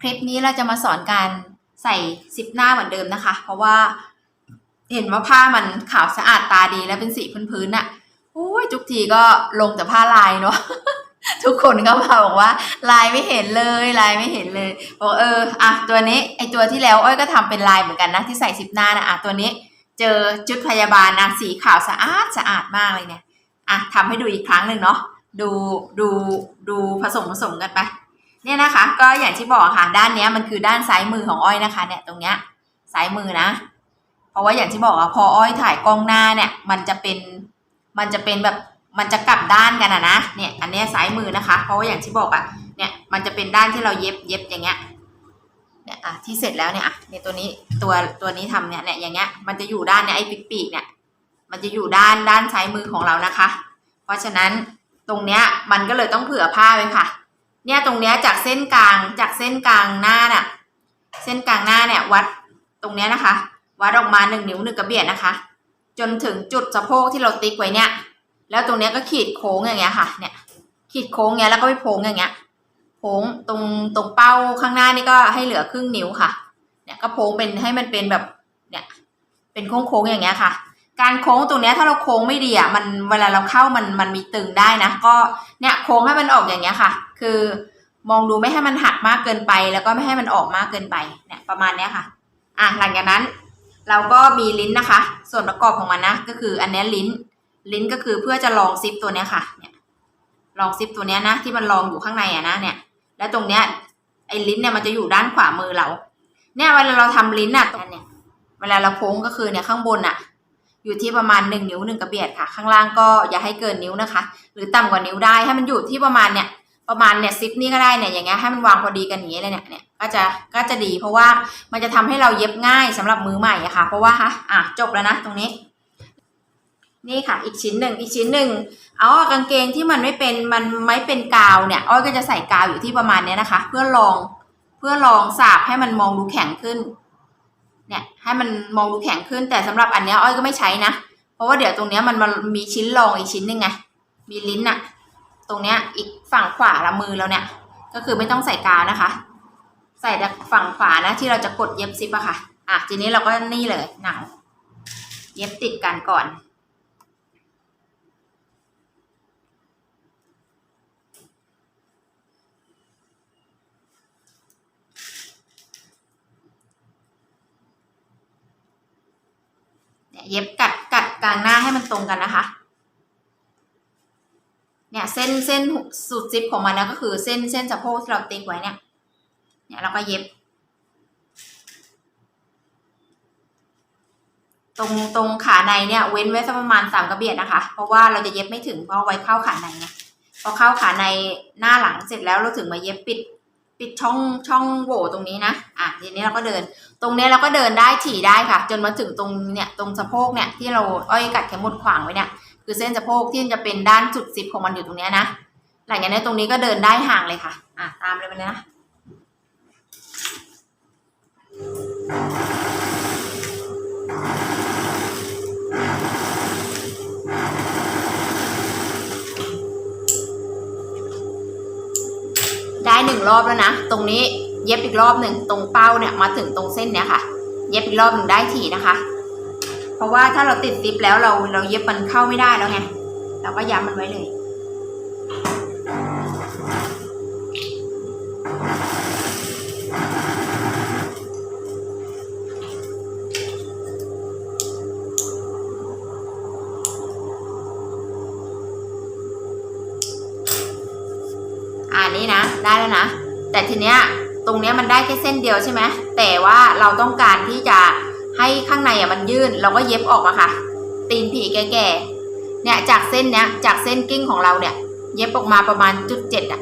คลิปนี้เราจะมาสอนการใส่ซิปหน้าเหมือนเดิมนะคะ เพราะว่าเห็นว่าผ้ามันขาวสะอาดตาดีและเป็นสีพื้นๆน่ะโอ้ยทุกทีก็ลงแต่ผ้าลายเนาะทุกคนก็มาบอกว่าลายไม่เห็นเลยลายไม่เห็นเลยบอกเอออะตัวนี้ไอตัวที่แล้วอ้อยก็ทำเป็นลายเหมือนกันนะที่ใส่ซิปหน้านะอะตัวนี้เจอชุดพยาบาลนะสีขาวสะอาดสะอาดมากเลยเนี่ยอะทำให้ดูอีกครั้งหนึ่งเนาะดูดูดูผสมผสมกันไป เนี่ยนะคะก็อย่างที่บอกค่ะด้านเนี้ยมันคือด้านซ้ายมือของอ้อยนะคะเนี่ยตรงเนี้ยซ้ายมือนะ เพราะว่าอย่างที่บอกอะพออ้อยถ่ายกล้องหน้าเนี่ยมันจะเป็นมันจะเป็นแบบมันจะกลับด้านกันอะนะเนี่ยอันเนี้ยซ้ายมือนะคะ เพราะว่าอย่างที่บอกอะเนี่ยมันจะเป็นด้านที่เราเย็บเย็บอย่างเงี้ยเนี่ยอะที่เสร็จแล้วเนี่ยอะเนี่ยตัวนี้ตัวตัวนี้ทำเนี่ยเนี่ยอย่างเงี้ยมันจะอยู่ด้านเนี่ยไอ้ปีกๆเนี่ยมันจะอยู่ด้านด้านซ้ายมือของเรานะคะ เพราะฉะนั้นตรงเนี้ยมันก็เลยต้องเผื่อผ้าไว้ค่ะ เนี่ยตรงเนี้ยจากเส้นกลางจากเส้นกลางหน้าน่ะเส้นกลางหน้าเนี่ยวัดตรงเนี้ยนะคะ วัดออกมาหนึ่งนิ้วหนึ่งกระเบียดนะคะ จนถึงจุดสะโพกที่เราติ๊กไว้เนี่ย แล้วตรงเนี้ยก็ขีดโค้งอย่างเงี้ยค่ะ เนี่ย ขีดโค้งเงี้ยแล้วก็ไปโค้งอย่างเงี้ยโค้งตรงตรงเป้าข้างหน้านี่ก็ให้เหลือครึ่งนิ้วค่ะ เนี่ยก็โค้งเป็นให้มันเป็นแบบเนี่ยเป็นโค้งโค้งๆอย่างเงี้ยค่ะ การโค้งตรงเนี้ยถ้าเราโค้งไม่ดีอะมันเวลาเราเข้ามันมันมีตึงได้นะ ก็เนี่ยโค้งให้มันออกอย่างเงี้ยค่ะ คือมองดูไม่ให้มันหักมากเกินไป แล้วก็ไม่ให้มันออกมากเกินไปเนี่ยประมาณเนี้ยค่ะอะหลังจากนั้น เราก็มีลิ้นนะคะ ส่วนประกอบของมันนะก็คืออันนี้ลิ้น ลิ้นก็คือเพื่อจะลองซิปตัวเนี้ยค่ะเนี่ยลองซิปตัวเนี้ยนะที่มันลองอยู่ข้างในอะนะเนี่ย แล้วตรงเนี้ยไอ้ลิ้นเนี่ยมันจะอยู่ด้านขวามือเรา เนี่ยเวลาเราทำลิ้นอะตรงเนี้ยเวลาเราโค้งก็คือเนี่ยข้างบนอะ อยู่ที่ประมาณหนึ่งนิ้วหนึ่งกระเบียดค่ะ ข้างล่างก็อย่าให้เกินนิ้วนะคะ หรือต่ำกว่านิ้วได้ให้มันอยู่ที่ประมาณเนี่ยประมาณเนี่ยซิปนี่ก็ได้เนี่ยอย่างเงี้ยให้มันวางพอดีกันอย่างเงี้ยเลยเนี่ยเนี่ยก็จะก็จะดีเพราะว่ามันจะทำให้เราเย็บง่ายสำหรับมือใหม่อะค่ะ เพราะว่าฮะอะจบแล้วนะตรงนี้ นี่ค่ะ อีกชิ้นหนึ่งอีกชิ้นหนึ่งเอากางเกงที่มันไม่เป็นมันไม่เป็นกาวเนี่ยอ้อยก็จะใส่กาวอยู่ที่ประมาณเนี้ยนะคะ เพื่อลองเพื่อลองสาบให้มันมองดูแข็งขึ้น เนี่ยให้มันมองดูแข็งขึ้นแต่สำหรับอันเนี้ยอ้อยก็ไม่ใช้นะ เพราะว่าเดี๋ยวตรงเนี้ยมันมันมีชิ้นรองอีกชิ้นหนึ่งไงมีลิ้นอะตรงเนี้ยอีกฝั่งขวาละมือเราเนี่ย ก็คือไม่ต้องใส่กาวนะคะ ใส่แต่ฝั่งขวานะที่เราจะกดเย็บซิปอะค่ะอะทีนี้เราก็นี่เลยหนังเย็บติดกันก่อน เย็บกัดกัดกลางหน้าให้มันตรงกันนะคะ เนี่ยเส้นเส้นสุดซิปของมันนะก็คือเส้นเส้นสะโพกที่เราติ๊กไว้เนี่ย เนี่ยเราก็เย็บ ตรงตรงขาในเนี่ยเว้นไว้สักประมาณสามกระเบียดนะคะ เพราะว่าเราจะเย็บไม่ถึงเพราะเอไว้เข้าขาในไงพอเข้าขาในหน้าหลังเสร็จแล้วเราถึงมาเย็บปิด ปิดช่องช่องโหว่ตรงนี้นะ อะทีนี้เราก็เดิน ตรงเนี้ยเราก็เดินได้ถี่ได้ค่ะ จนมาถึงตรงเนี่ยตรงสะโพกเนี่ยที่เราอ้อยกัดเข็มหมดขวางไว้เนี่ยคือเส้นสะโพกที่จะเป็นด้านจุดซิปของมันอยู่ตรงนี้นะ หลังจากนี้นตรงนี้ก็เดินได้ห่างเลยค่ะ อะตามเลยไปเลยนะ ได้หนึ่งรอบแล้วนะ ตรงนี้เย็บอีกรอบหนึ่งตรงเป้าเนี่ยมาถึงตรงเส้นเนี่ยค่ะ เย็บอีกรอบหนึ่งได้ถี่นะคะ เพราะว่าถ้าเราติดซิปแล้วเราเราเย็บมันเข้าไม่ได้แล้วไงเราก็ย้ำมันไว้เลย ได้แล้วนะ แต่ทีเนี้ยตรงเนี้ยมันได้แค่เส้นเดียวใช่ไหมแต่ว่าเราต้องการที่จะให้ข้างในอะมันยื่น เราก็เย็บออกมาค่ะ ตีนผีแก่ๆเนี่ยจากเส้นเนี้ยจากเส้นกิ้งของเราเนี่ย เย็บออกมาประมาณจุดเจ็ดอะ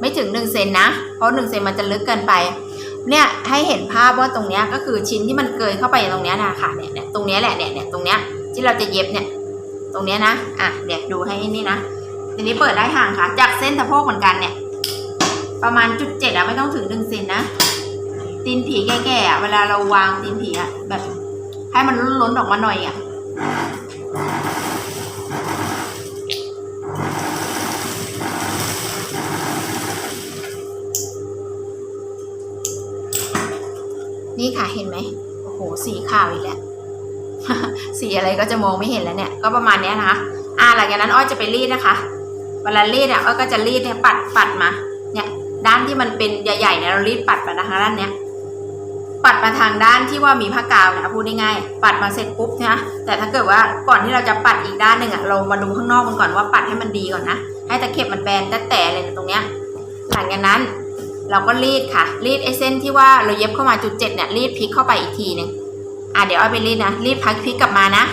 ไม่ถึงหนึ่งเซนนะ เพราะหนึ่งเซนมันจะลึกเกินไป เนี่ยให้เห็นภาพว่าตรงเนี้ยก็คือชิ้นที่มันเกยเข้าไปตรงเนี้ยนะค่ะเนี่ยเนี่ยตรงเนี้ยแหละเนี่ยเนี่ยตรงเนี้ยที่เราจะเย็บเนี่ย ตรงเนี้ยนะ อะเดี๋ยวดูให้นี่นะทีนี้เปิดได้ห่างค่ะ จากเส้นสะโพกเหมือนกันเนี่ย ประมาณจุดเจ็ดอะไม่ต้องถึงหนึ่งเซนนะตีนผีแก่ๆอะเวลาเราวางตีนผีอะแบบ ให้มันล้นๆออกมาหน่อยอะนี่ค่ะเห็นไหมโอ้โหสีขาวอีกแล้วสีอะไรก็จะมองไม่เห็นแล้วเนี่ย ก็ประมาณเนี้ยนะคะอ่าหลังจากนั้นอ้อยจะไปรีดนะคะเวลารีดเนี่ยอ้อยก็จะรีดเนี่ยปัดปัดมา ด้านที่มันเป็นใหญ่ๆเนี่ยเรารีดปัดไปนะคะด้านเนี้ย ปัดมาทางด้านที่ว่ามีผ้ากาวเนี่ยพูดง่ายๆปัดมาเสร็จปุ๊บนะแต่ถ้าเกิดว่าก่อนที่เราจะปัดอีกด้านหนึ่งอะเรามาดูข้างนอกมันก่อนว่าปัดให้มันดีก่อนนะให้ตะเข็บมันแบนแต่แต่เลยตรงเนี้ย หลังจากนั้นเราก็รีดค่ะ รีดไอเส้นที่ว่าเราเย็บเข้ามาจุดเจ็ดเนี่ยรีดพลิกเข้าไปอีกทีหนึ่งอะเดี๋ยวเอาไปรีดนะรีดพักพลิกกลับมานะ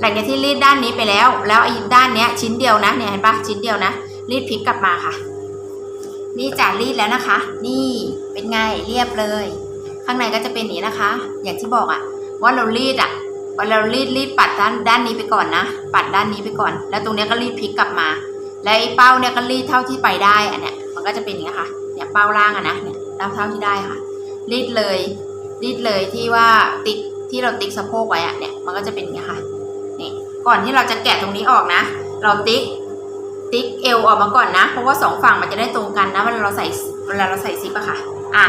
หลังจากที่รีดด้านนี้ไปแล้ว แล้วไอ้ด้านเนี้ยชิ้นเดียวนะเนี่ยเห็นปะชิ้นเดียวนะ รีดพลิกกลับมาค่ะ นี่จ่ารีดแล้วนะคะ นี่เป็นไงเรียบเลย ข้างในก็จะเป็นอย่างนี้นะคะ อย่างที่บอกอะว่าเรารีดอะว่าเรารีดรีดปัดด้านด้านนี้ไปก่อนนะ ปัดด้านนี้ไปก่อน แล้วตรงนี้ก็รีดพลิกกลับมา แล้วไอ้เป้าเนี่ยก็รีดเท่าที่ไปได้อันเนี้ยมันก็จะเป็นอย่างนี้ค่ะเนี่ยเป้าล่างอะนะเนี่ยเท่าเท่าที่ได้ค่ะ รีดเลยรีดเลยที่ว่าติ๊กที่เราติ๊กสะโพกไว้อะเนี่ยมันก็จะเป็นอย่างนี้ค่ะนี่ก่อนที่เราจะแกะตรงนี้ออกนะ เราติ๊ก ติ๊กเอวออกมาก่อนนะ เพราะว่าสองฝั่งมันจะได้ตรงกันนะเวลาเราใส่เวลาเราใส่ซิปอะค่ะ อะ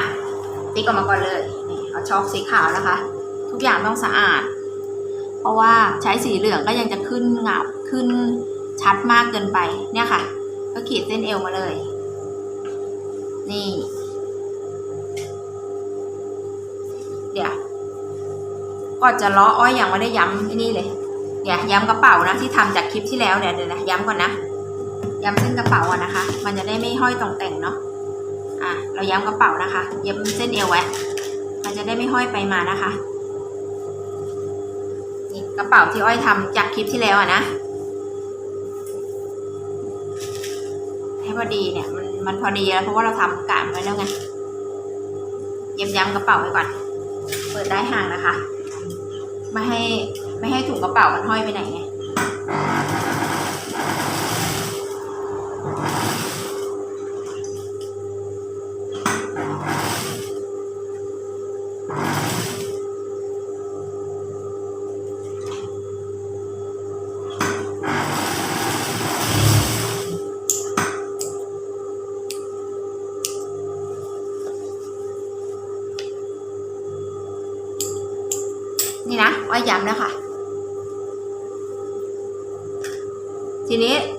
ติ๊กออกมาก่อนเลย นี่เอาช็อกสีขาวนะคะ ทุกอย่างต้องสะอาด เพราะว่าใช้สีเหลืองก็ยังจะขึ้นเงาขึ้นชัดมากเกินไป เนี่ยค่ะ ก็ขีดเส้นเอวมาเลย นี่ เดี๋ยวก่อนจะล้ออ้อยอยังไม่ได้ย้ำนี่เลยเดี๋ยวย้ำกระเป๋านะที่ทำจากคลิปที่แล้วเนี่ยเดี๋ยวนะย้ำก่อนนะ ย้ำเส้นกระเป๋าอนนะคะ มันจะได้ไม่ห้อยตรงแต่งเนาะอะเราย้ำกระเป๋านะคะเย็บเส้นเอวไว้มันจะได้ไม่ห้อยไปมานะคะนี่กระเป๋าที่อ้อยทำจากคลิปที่แล้วอะนะให้พอดีเนี่ยมันมันพอดีแล้วเพราะว่าเราทำกะไว้แล้วไงเย็บย้ำกระเป๋าไว้ก่อน เปิดได้ห่างนะคะ ไม่ให้ไม่ให้ถุงกระเป๋ามันห้อยไปไหนไง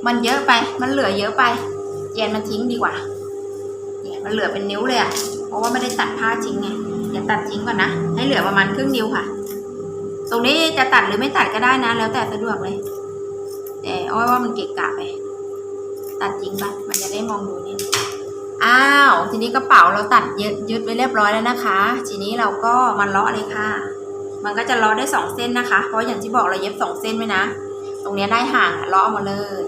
มันเยอะไป มันเหลือเยอะไปเย็นมันทิ้งดีกว่าเนี่ยมันเหลือเป็นนิ้วเลยอะเพราะว่าไม่ได้ตัดผ้าทิ้งไงอย่าตัดทิ้งก่อนนะ ให้เหลือประมาณครึ่งนิ้วค่ะ ตรงนี้จะตัดหรือไม่ตัดก็ได้นะ แล้วแต่สะดวกเลย แต่อ้อยว่ามันเกะกะไป ตัดทิ้งไปมันจะได้มองดูนี่อ้าว ทีนี้กระเป๋าเราตัดยึดยึดไว้เรียบร้อยแล้วนะคะ ทีนี้เราก็มาเลาะเลยค่ะ มันก็จะเลาะได้สองเส้นนะคะ เพราะอย่างที่บอกเราเย็บสองเส้นไว้นะ ตรงนี้ได้ห่างอะเลาะมาเลย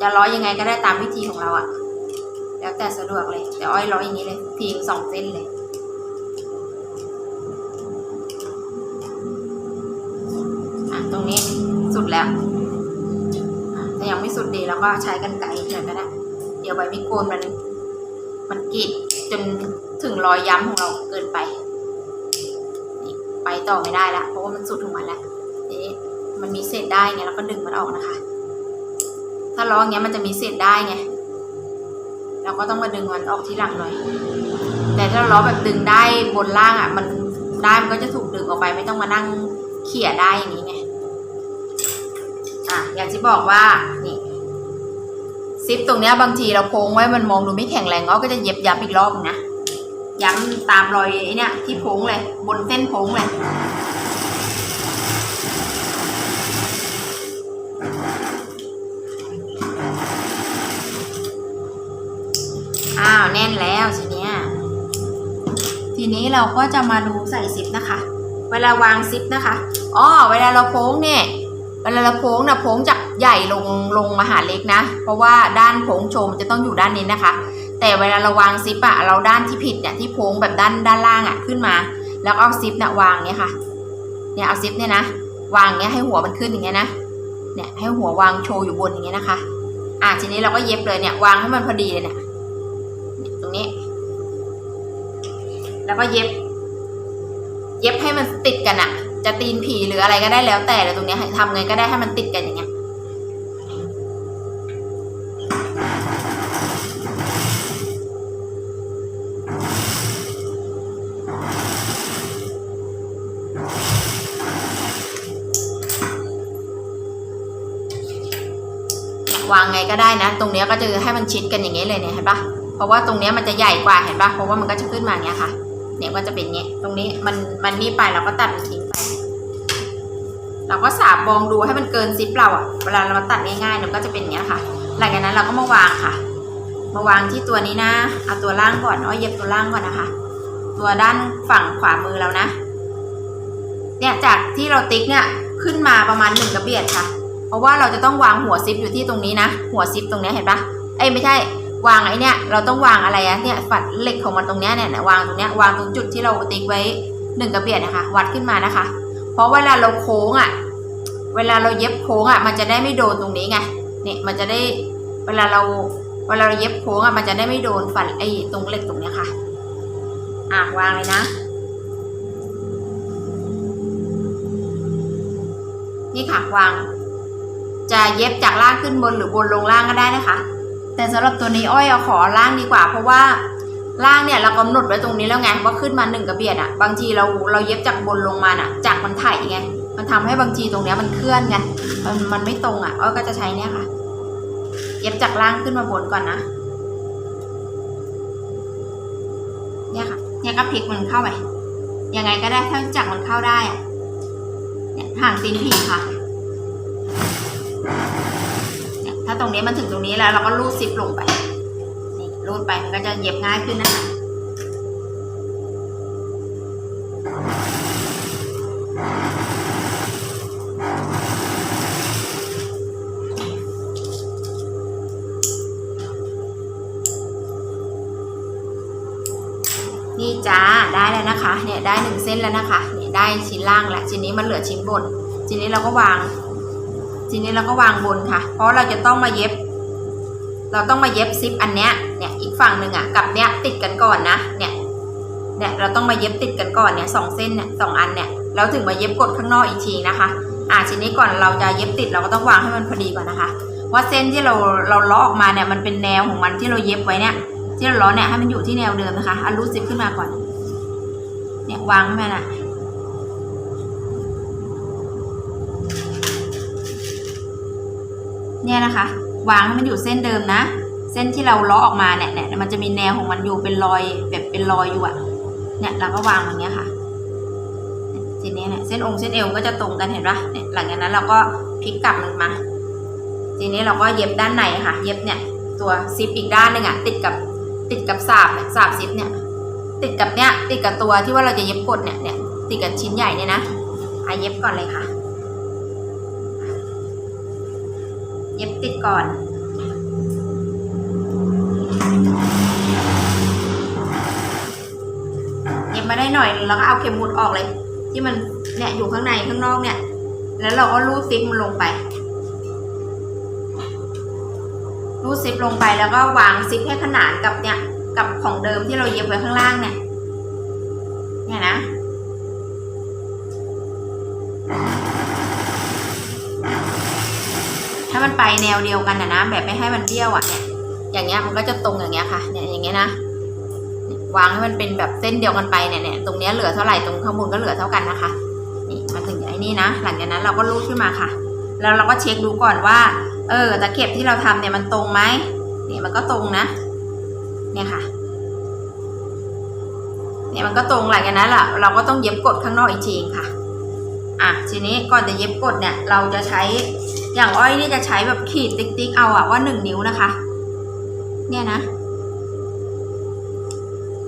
จะจะเลาะยังไงก็ได้ตามวิธีของเราอะแล้วแต่สะดวกเลย แต่อ้อยเลาะอย่างนี้เลยทีสองเส้นเลยอะตรงนี้สุดแล้วอะถ้ายังไม่สุดดีเราก็ใช้กันไกรเฉยก็ได้เดี๋ยวใบมิโกนมัน มันกรีดจนถึงรอยย้ำของเราเกินไป ไปต่อไม่ได้ละเพราะว่ามันสุดของมันแล้วทีนี้มันมีเศษได้ไงเราก็ดึงมันออกนะคะ ถ้าล้ออย่างเงี้ยมันจะมีเศษได้ไง เราก็ต้องมาดึงมันออกทีหลังหน่อย แต่ถ้าล้อแบบดึงได้บนล่างอะ มันได้มันก็จะถูกดึงออกไปไม่ต้องมานั่งเขี่ยได้อย่างนี้ไง อะอย่างที่บอกว่านี่ซิปตรงเนี้ยบางทีเราโค้งไว้มันมองดูไม่แข็งแรงเราก็จะเย็บย้ำอีกรอบนะย้ำตามรอยไอ้เนี่ยที่โค้งเลย บนเส้นโค้งเลย แน่นแล้วทีเนี้ยทีนี้เราก็จะมาดูใส่ซิปนะคะ เวลาวางซิปนะคะอ๋อเวลาเราโค้งเนี่ยเวลาเราโค้งนะโค้งจากใหญ่ลงลงมาหาเล็กนะ เพราะว่าด้านโค้งโชว์มันจะต้องอยู่ด้านนี้นะคะ แต่เวลาเราวางซิปอะเราด้านที่ผิดเนี่ยที่โค้งแบบด้านด้านล่างอะขึ้นมา แล้วเอาซิปเนี่ยวางเนี่ยค่ะเนี่ยเอาซิปเนี่ยนะวางเงี้ยให้หัวมันขึ้นอย่างเงี้ยนะเนี่ยให้หัววางโชว์อยู่บนอย่างเงี้ยนะคะ อะทีนี้เราก็เย็บเลยเนี่ยวางให้มันพอดีเลยเนี่ย งนี้ แล้วก็เย็บ เย็บให้มันติดกันอะจะตีนผีหรืออะไรก็ได้แล้วแต่แต่ตรงนี้ทำไงก็ได้ให้มันติดกันอย่างเงี้ยวางไงก็ได้นะ ตรงนี้ก็จะให้มันชิดกันอย่างนี้เลยเนี่ยเห็นปะ เพราะว่าตรงนี้มันจะใหญ่กว่าเห็นปะเพราะว่ามันก็จะขึ้นมาอย่างเงี้ยค่ะ เนี่ยก็จะเป็นเงี้ยตรงนี้มันมันนี่ไปเราก็ตัดมันทิ้งไป เราก็สาบมองดูให้มันเกินซิปเราอะเวลาเรามาตัดง่ายๆมันก็จะเป็นอย่างเงี้ยค่ะ หลังจากนั้นเราก็มาวางค่ะ มาวางที่ตัวนี้นะเอาตัวล่างก่อนเอาเย็บตัวล่างก่อนนะคะ ตัวด้านฝั่งขวามือเรานะ เนี่ยจากที่เราติ๊กเนี่ยขึ้นมาประมาณหนึ่งกระเบียดค่ะ เพราะว่าเราจะต้องวางหัวซิปอยู่ที่ตรงนี้นะ หัวซิปตรงนี้เห็นปะเอ้ยไม่ใช่ วางไอ้เนี่ยเราต้องวางอะไรอะเนี่ยฝัดเหล็กของมันตรงเนี้ยเนี่ย วางตรงเนี้ยวางตรงจุดที่เราติ๊กไว้หนึ่งกระเบียดนะคะ วัดขึ้นมานะคะ เพราะเวลาเราโค้งอะเวลาเราเย็บโค้งอะมันจะได้ไม่โดนตรงนี้ไงเนี่ยมันจะได้เวลาเราเวลาเราเย็บโค้งอะมันจะได้ไม่โดนฝันไอ้ตรงเหล็กตรงเนี้ยค่ะอะวางเลยนะ นี่ค่ะวาง จะเย็บจากล่างขึ้นบนหรือบนลงล่างก็ได้นะคะ แต่สำหรับตัวนี้อ้อยเอาขอล่างดีกว่า เพราะว่าล่างเนี่ยเรากำหนดไว้ตรงนี้แล้วไงว่าขึ้นมาหนึ่งกระเบียดอะบางทีเราเราเย็บจากบนลงมาอะจากมันไถไงมันทำให้บางทีตรงเนี้ยมันเคลื่อนไงมันมันไม่ตรงอะอ้อยก็จะใช้เนี่ยค่ะ เย็บจากล่างขึ้นมาบนก่อนนะเนี่ยค่ะเนี่ยก็พลิกมันเข้าไปยังไงก็ได้ถ้าจักมันเข้าได้อะเนี่ยห่างตีนผีค่ะ ตรงนี้มันถึงตรงนี้แล้วเราก็ลูดซิปลงไปนี่ลูดไปมันก็จะเย็บง่ายขึ้นนะคะนี่จ้าได้แล้วนะคะ เนี่ยได้หนึ่งเส้นแล้วนะคะ เนี่ยได้ชิ้นล่างแล้วชิ้นนี้มันเหลือชิ้นบนชิ้นนี้เราก็วาง ชิ้นนี้เราก็วางบนค่ะ เพราะเราจะต้องมาเย็บ เราต้องมาเย็บซิปอันเนี้ยเนี่ยอีกฝั่งหนึ่งอะกับเนี้ยติดกันก่อนนะเนี่ยเนี่ยเราต้องมาเย็บติดกันก่อนเนี่ยสองเส้นเนี่ยสองอันเนี่ยแล้วถึงมาเย็บกดข้างนอกอีกทีนะคะอ่าชิ้นนี้ก่อนเราจะเย็บติดเราก็ต้องวางให้มันพอดีก่อนนะคะว่าเส้นที่เราเราล้อออกมาเนี่ยมันเป็นแนวของมันที่เราเย็บไว้เนี่ยที่เราล้อเนี่ยให้มันอยู่ที่แนวเดิมนะคะเอารูดซิปขึ้นมาก่อนเนี่ยวางให้มันอะ เนี่ยนะคะ วางให้มันอยู่เส้นเดิมนะ เส้นที่เราล้อออกมาเนี่ยเนี่ยมันจะมีแนวของมันอยู่เป็นรอยแบบเป็นรอยอยู่อะเนี่ยเราก็วางอย่างเงี้ยค่ะเนี่ยทีนี้เนี่ยเส้นองค์เส้นเอวก็จะตรงกันเห็นปะเนี่ยหลังจากนั้นเราก็พลิกกลับมันมาทีนี้เราก็เย็บด้านในค่ะ เย็บเนี่ยตัวซิปอีกด้านหนึ่งอะติดกับติดกับสาบเนี่ยสาบซิปเนี่ยติดกับเนี่ยติดกับตัวที่ว่าเราจะเย็บกดเนี่ยเนี่ยติดกับชิ้นใหญ่เนี่ยนะอะเย็บก่อนเลยค่ะ เย็บติดก่อนเย็บมาได้หน่อยแล้วก็เอาเข็มหมุดออกเลย ที่มันเนี่ยอยู่ข้างในข้างนอกเนี่ย แล้วเราก็รูดซิปมันลงไป รูดซิปลงไปแล้วก็วางซิปให้ขนานกับเนี่ยกับของเดิมที่เราเย็บไว้ข้างล่างเนี่ย เนี่ยนะ มันไปแนวเดียวกันนะนะแบบไม่ให้มันเบี้ยวอะเนี่ยอย่างเงี้ยมันก็จะตรงอย่างเงี้ยค่ะเนี่ยอย่างเงี้ยนะวางให้มันเป็นแบบเส้นเดียวกันไปเนี่ยเนี่ยตรงเนี้ยเหลือเท่าไหร่ตรงข้างบนก็เหลือเท่ากันนะคะนี่มาถึงไอ้นี่นะ หลังจากนั้นเราก็รูดขึ้นมาค่ะ แล้วเราก็เช็คดูก่อนว่า เออตะเข็บที่เราทำเนี่ยมันตรงไหมเนี่ยมันก็ตรงนะ เนี่ยค่ะเนี่ยมันก็ตรงหลังจากนั้นแหละเราก็ต้องเย็บกดข้างนอกอีกทีเองค่ะอะทีนี้ก่อนจะเย็บกดเนี่ย เราจะใช้ อย่างอ้อยนี่จะใช้แบบขีดติ๊กๆเอาอะว่าหนึ่งนิ้วนะคะ เนี่ยนะ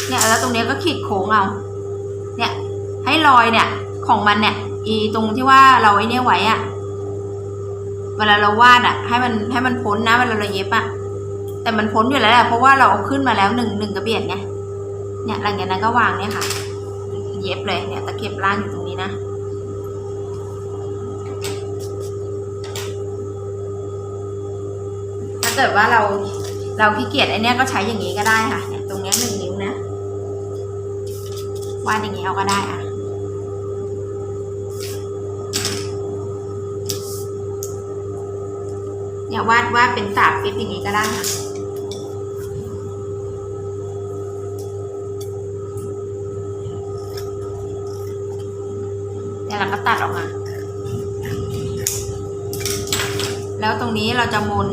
เนี่ยแล้วตรงเนี้ยก็ขีดโค้งเอา เนี่ยให้รอยเนี่ยของมันเนี่ยอีตรงที่ว่าเราไอ้เนี่ยไว้อะเวลาเราวาดอะให้มันให้มันพ้นนะเวลาเราเย็บอะแต่มันพ้นอยู่แล้วแหละเพราะว่าเราเอาขึ้นมาแล้วหนึ่งหนึ่งกระเบียดไงเนี่ยหลังจากนั้นก็วางเนี่ยค่ะ เย็บเลยเนี่ยตะเข็บล่างอยู่ตรงนี้นะ เกิดว่าเราเราขี้เกียจไอเนี้ยก็ใช้อย่างนี้ก็ได้ค่ะเนี่ยตรงเนี้ยหนึ่งนิ้วนะวาดอย่างนี้เอาก็ได้อะเนี่ยวาดวาดเป็นสามฟิตอย่างนี้ก็ได้ค่ะเนี่ยเราก็ตัดออกมา แล้วตรงนี้เราจะมุน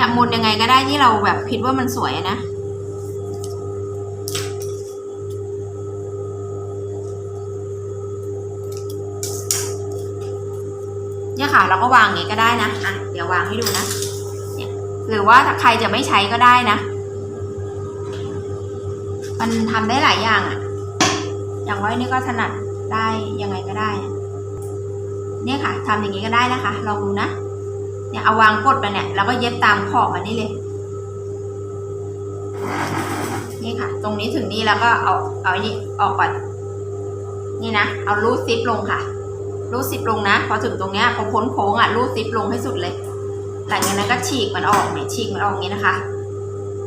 เนี่ยมุนยังไงก็ได้ที่เราแบบคิดว่ามันสวยนะเนี่ยค่ะเราก็วางอย่างนี้ก็ได้นะอะเดี๋ยววางให้ดูนะเนี่ยหรือว่าถ้าใครจะไม่ใช้ก็ได้นะ มันทำได้หลายอย่างอะอย่างไว้นี่ก็ถนัดได้ยังไงก็ได้ เนี่ยค่ะทำอย่างนี้ก็ได้นะคะลองดูนะ เนี่ยเอาวางกดไปเนี่ยแล้วก็เย็บตามขอบมันนี่เลย นี่ค่ะ ตรงนี้ถึงนี่แล้วก็เอาเอาอันนี้ออกก่อนนี่นะเอารูดซิปลงค่ะรูดซิปลงนะ พอถึงตรงเนี้ยพอพ้นโค้งอะรูดซิปลงให้สุดเลย หลังจากนั้นก็ฉีกมันออกเนี่ยฉีกมันออกงนี้นะคะ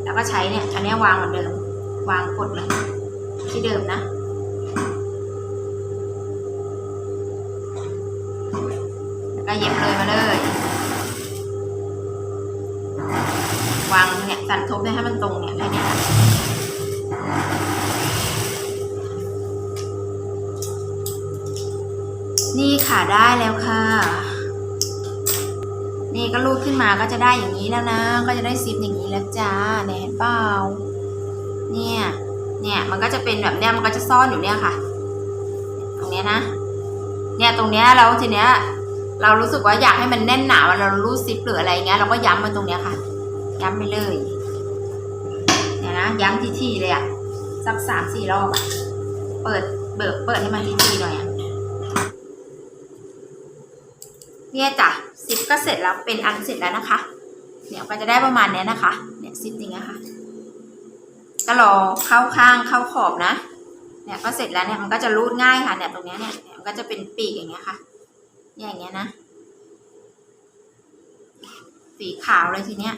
แล้วก็ใช้เนี่ยอันนี้วางเหมือนเดิมวางกดเลยที่เดิมนะแล้วก็เย็บเลย วางเนี่ยสันทบเนี่ยให้มันตรงเนี่ยได้เนี่ยนี่ค่ะได้แล้วค่ะ นี่ก็รูดขึ้นมาก็จะได้อย่างนี้แล้วนะ ก็จะได้ซิปอย่างนี้แล้วจ้าเนี่ยเห็นเปล่า เนี่ย เนี่ยมันก็จะเป็นแบบเนี้ยมันก็จะซ่อนอยู่เนี่ยค่ะ ตรงเนี้ยนะ เนี่ยตรงเนี้ยแล้วทีเนี้ยเรารู้สึกว่าอยากให้มันแน่นหนาเวลาเรารูดซิปหรืออะไรเงี้ยเราก็ย้ำมันตรงเนี้ยค่ะ ย้ำไปเลยเนี่ยนะย้ำทีๆเลยอะสักสามสี่รอบอะเปิดเบิกเปิดให้มันทีๆหน่อยอะเนี่ยจ้ะซิปก็เสร็จแล้วเป็นอันเสร็จแล้วนะคะเนี่ยก็จะได้ประมาณเนี้ยนะคะ เนี่ยซิปอย่างเงี้ยค่ะก็รอเข้าข้างเข้าขอบนะเนี่ยก็เสร็จแล้วเนี่ยมันก็จะรูดง่ายค่ะเนี่ยตรงเนี้ยเนี่ยเนี่ยมันก็จะเป็นปีกอย่างเงี้ยค่ะเนี่ยอย่างเงี้ยนะสีขาวเลยทีเนี้ย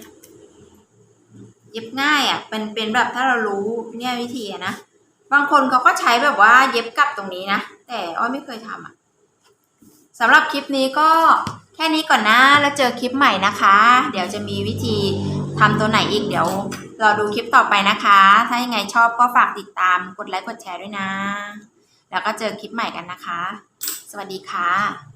เย็บง่ายอะเป็นเป็นแบบถ้าเรารู้เนี่ยวิธีนะบางคนเขาก็ใช้แบบว่าเย็บกลับตรงนี้นะแต่อ้อยไม่เคยทำอะสำหรับคลิปนี้ก็แค่นี้ก่อนนะแล้วเจอคลิปใหม่นะคะ เดี๋ยวจะมีวิธีทำตัวไหนอีกเดี๋ยวรอดูคลิปต่อไปนะคะ ถ้ายังไงชอบก็ฝากติดตามกดไลค์กดแชร์ด้วยนะ แล้วก็เจอคลิปใหม่กันนะคะ สวัสดีค่ะ